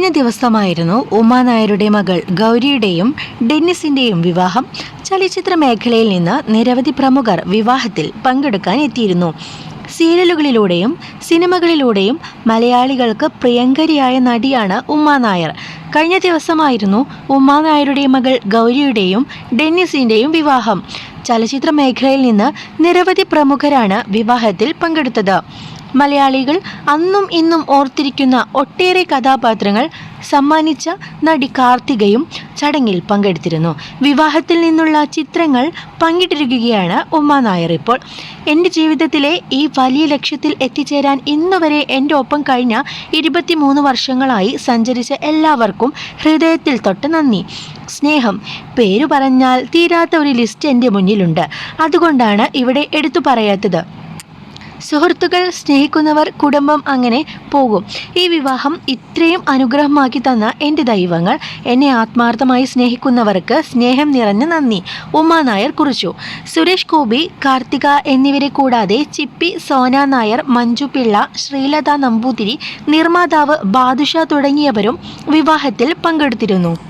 കഴിഞ്ഞ ദിവസമായിരുന്നു ഉമാ നായരുടെ മകൾ ഗൗരിയുടെയും ഡെന്നിസിന്റെയും വിവാഹം. ചലച്ചിത്ര മേഖലയിൽ നിന്ന് നിരവധി പ്രമുഖർ വിവാഹത്തിൽ പങ്കെടുക്കാൻ എത്തിയിരുന്നു. സീരിയലുകളിലൂടെയും സിനിമകളിലൂടെയും മലയാളികൾക്ക് പ്രിയങ്കരിയായ നടിയാണ് ഉമാ നായർ. കഴിഞ്ഞ ദിവസമായിരുന്നു ഉമാ നായരുടെ മകൾ ഗൗരിയുടെയും ഡെന്നിസിന്റെയും വിവാഹം. ചലച്ചിത്ര മേഖലയിൽ നിന്ന് നിരവധി പ്രമുഖരാണ് വിവാഹത്തിൽ പങ്കെടുത്തത്. മലയാളികൾ അന്നും ഇന്നും ഓർത്തിരിക്കുന്ന ഒട്ടേറെ കഥാപാത്രങ്ങൾ സമ്മാനിച്ച നടി കാർത്തികയും ചടങ്ങിൽ പങ്കെടുത്തിരുന്നു. വിവാഹത്തിൽ നിന്നുള്ള ചിത്രങ്ങൾ പങ്കിട്ടിരിക്കുകയാണ് ഉമ്മ നായർ ഇപ്പോൾ. എന്റെ ജീവിതത്തിലെ ഈ വലിയ ലക്ഷ്യത്തിൽ എത്തിച്ചേരാൻ ഇന്നുവരെ എന്റെ ഒപ്പം കഴിഞ്ഞ ഇരുപത്തിമൂന്ന് വർഷങ്ങളായി സഞ്ചരിച്ച എല്ലാവർക്കും ഹൃദയത്തിൽ തൊട്ട് നന്ദി. സ്നേഹം പേരു പറഞ്ഞാൽ തീരാത്ത ഒരു ലിസ്റ്റ് എന്റെ മുന്നിലുണ്ട്. അതുകൊണ്ടാണ് ഇവിടെ എടുത്തു പറയാത്തത്. സുഹൃത്തുക്കൾ സ്നേഹിക്കുന്നവർ കുടുംബം അങ്ങനെ പോകും. ഈ വിവാഹം ഇത്രയും അനുഗ്രഹമാക്കി തന്ന എന്റെ ദൈവങ്ങൾ എന്നെ ആത്മാർത്ഥമായി സ്നേഹിക്കുന്നവർക്ക് സ്നേഹം നിറഞ്ഞ നന്ദി. ഉമാ നായർ കുറിച്ചു. സുരേഷ് ഗോപി കാർത്തിക എന്നിവരെ കൂടാതെ ചിപ്പി സോന നായർ മഞ്ജു പിള്ള ശ്രീലത നമ്പൂതിരി നിർമ്മാതാവ് ബാദുഷ തുടങ്ങിയവരും വിവാഹത്തിൽ പങ്കെടുത്തിരുന്നു.